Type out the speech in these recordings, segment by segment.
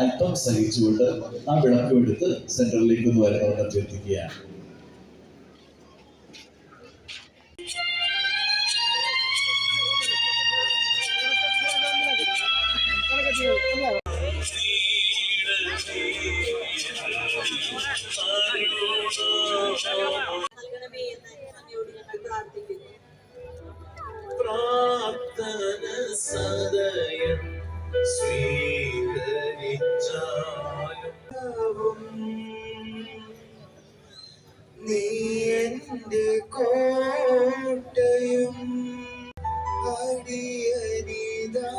അല്പം സഹിച്ചുകൊണ്ട് ആ വിളക്കും എടുത്ത് സെന്ററിലേക്ക് ഒന്ന് വരുന്നവർ അഭ്യർത്ഥിക്കുകയാണ്. നൽകണമേ എന്റെ കോട്ടയും അടിയനിതാ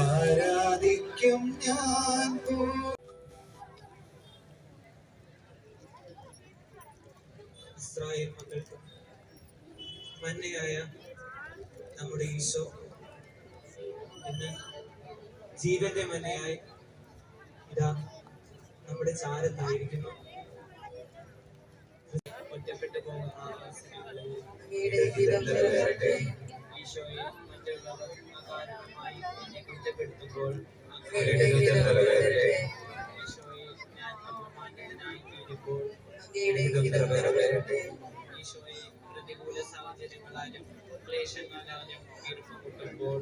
ആരാധിക്കും ഞാൻ ഇസ്രായേൽ മക്കൾക്ക് മന്നയായ നമ്മുടെ ഈശോ. ഇന്ന് ജീവന്റെ മന്നയായി ഇതാ നമ്മുടെ ചാരത്തായിരിക്കുന്നു. ഒറ്റപ്പെട്ടു പോകുന്ന ഈശോയെ ഈശോയെ ഞാൻ അപമാനിതനായി തീരുമ്പോൾ പ്രതികൂല സാഹചര്യങ്ങളാലും ക്ലേശങ്ങളാലും ഇറുമുട്ടുമ്പോൾ